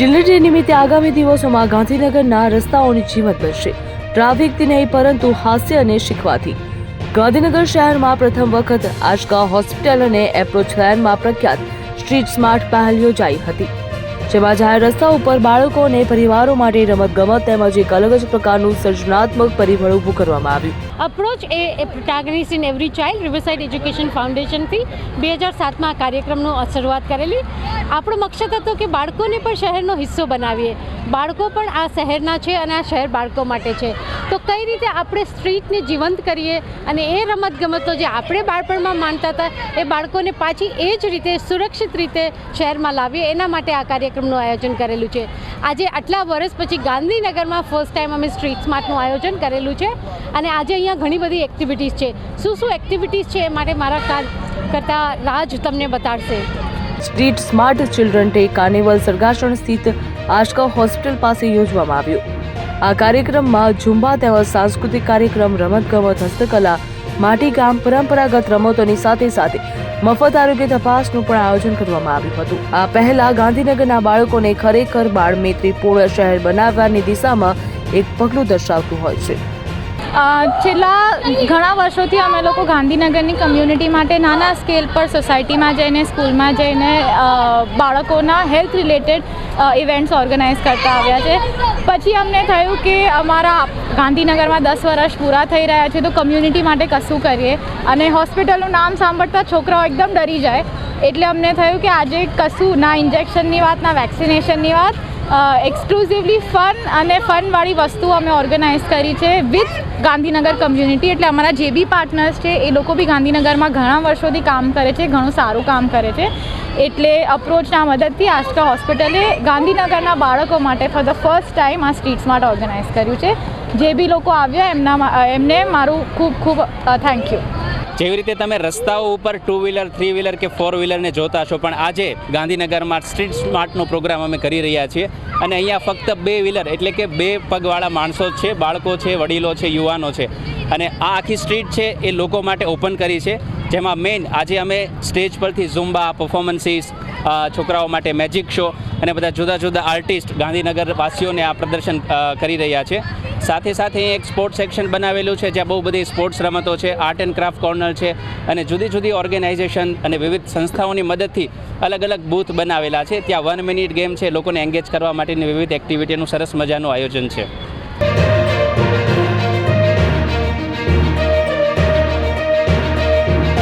Children day નિમિત્તે આગામી દિવસોમાં ગાંધીનગરના રસ્તાઓની જીવત બનશે. ટ્રાફિકથી નહીં, પરંતુ હાસ્ય અને શીખવાથી. ગાંધીનગર શહેરમાં પ્રથમ વખત આજકા હોસ્પિટલ અને એપ્રોચ લેનમાં પ્રખ્યાત સ્ટ્રીટ સ્માર્ટ પહેલ યોજાઈ હતી. જેમાં જાહેર રસ્તા ઉપર બાળકો અને પરિવારો માટે રમતગમત તેમજ એક અલગ જ પ્રકારનું સર્જનાત્મક પરિબળ ઊભું કરવામાં આવ્યું. Approach a protagonist in every child Riverside Education ફાઉન્ડેશનથી બે હજાર સાતમાં આ કાર્યક્રમનો શરૂઆત કરેલી. આપણો મકસદ હતો કે બાળકોને પણ શહેરનો હિસ્સો બનાવીએ. બાળકો પણ આ શહેરના છે અને આ શહેર બાળકો માટે છે. તો કઈ રીતે આપણે સ્ટ્રીટને જીવંત કરીએ અને એ રમતગમતો જે આપણે બાળપણમાં માનતા હતા, એ બાળકોને પાછી એ જ રીતે સુરક્ષિત રીતે શહેરમાં લાવીએ, એના માટે આ કાર્યક્રમનું આયોજન કરેલું છે. આજે આટલા વર્ષ પછી ગાંધીનગરમાં ફર્સ્ટ ટાઈમ અમે સ્ટ્રીટ સ્માર્ટનું આયોજન કરેલું છે અને આજે અહીંયા ઘણી બધી એક્ટિવિટીઝ છે. શું શું એક્ટિવિટીઝ છે એ માટે મારા કાર, કરતાં રાજ તમને બતાડશે. Street smart children day carnival Sargasan સ્થિત આશકા હોસ્પિટલ પાસે યોજવામાં આવ્યો. આ કાર્યક્રમમાં ઝુંબા તેમજ સાંસ્કૃતિક કાર્યક્રમ, રમતગમત, હસ્તકલા માટીકામ પરંપરાગત રમતોની સાથે સાથે મફત આરોગ્ય તપાસનું પણ આયોજન કરવામાં આવ્યું હતું. આ પહેલા ગાંધીનગરના બાળકોને ખરેખર બાળમૈત્રીપૂર્ણ શહેર બનાવવાની દિશામાં એક પગલું દર્શાવતું હોય છે. છેલ્લા ઘણા વર્ષોથી અમે લોકો ગાંધીનગરની કમ્યુનિટી માટે નાના સ્કેલ પર સોસાયટીમાં જઈને સ્કૂલમાં જઈને બાળકોના હેલ્થ રિલેટેડ ઇવેન્ટ્સ ઓર્ગેનાઇઝ કરતા આવ્યા છે. પછી અમને થયું કે અમારા ગાંધીનગરમાં દસ વર્ષ પૂરા થઈ રહ્યા છે, તો કમ્યુનિટી માટે કશું કરીએ? અને હોસ્પિટલનું નામ સાંભળતા છોકરાઓ એકદમ ડરી જાય. એટલે અમને થયું કે આજે કશું, ના ઇન્જેક્શનની વાત, ના વેક્સિનેશનની વાત એક્સક્લુઝિવલી ફન અને ફનવાળી વસ્તુ અમે ઓર્ગેનાઇઝ કરી છે વિથ ગાંધીનગર કમ્યુનિટી એટલે અમારા જે બી પાર્ટનર્સ છે, એ લોકો બી ગાંધીનગરમાં ઘણા વર્ષોથી કામ કરે છે, ઘણું સારું કામ કરે છે. એટલે અપ્રોચના મદદથી આસ્કા હોસ્પિટલે ગાંધીનગરના બાળકો માટે ફોર ધ ફર્સ્ટ ટાઈમ આ સ્ટ્રીટ સ્માર્ટ ઓર્ગેનાઇઝ કર્યું છે. જે બી લોકો આવ્યા, એમના, એમને મારું ખૂબ ખૂબ થેન્ક યુ જેવી રીતે તમે રસ્તાઓ ઉપર ટુ વ્હીલર થ્રી વ્હીલર કે ફોર વ્હીલરને જોતા છો પણ આજે ગાંધીનગરમાં સ્ટ્રીટ સ્માર્ટનો પ્રોગ્રામ અમે કરી રહ્યા છીએ. અને અહીંયા ફક્ત બે વ્હીલર એટલે કે બે પગવાળા માણસો છે, બાળકો છે, વડીલો છે, યુવાનો છે. અને આ આખી સ્ટ્રીટ છે એ લોકો માટે ઓપન કરી છે, જેમાં મેઇન આજે અમે સ્ટેજ પરથી ઝુમ્બા પરફોર્મન્સીસ છોકરાઓ માટે મેજિક શો અને બધા જુદા જુદા આર્ટિસ્ટ ગાંધીનગર વાસીઓને આ પ્રદર્શન કરી રહ્યા છે. સાથે સાથે એક સ્પોર્ટ્સ સેક્શન બનાવેલું છે, જ્યાં બહુ બધી સ્પોર્ટ્સ રમતો છે આર્ટ એન્ડ ક્રાફ્ટ કોર્નર છે, અને જુદી જુદી ઓર્ગેનાઇઝેશન અને વિવિધ સંસ્થાઓની મદદથી અલગ અલગ બૂથ બનાવેલા છે. ત્યાં વન મિનિટ ગેમ છે, લોકોને એન્ગેજ કરવા માટેની વિવિધ એક્ટિવિટીનું સરસ મજાનું આયોજન છે.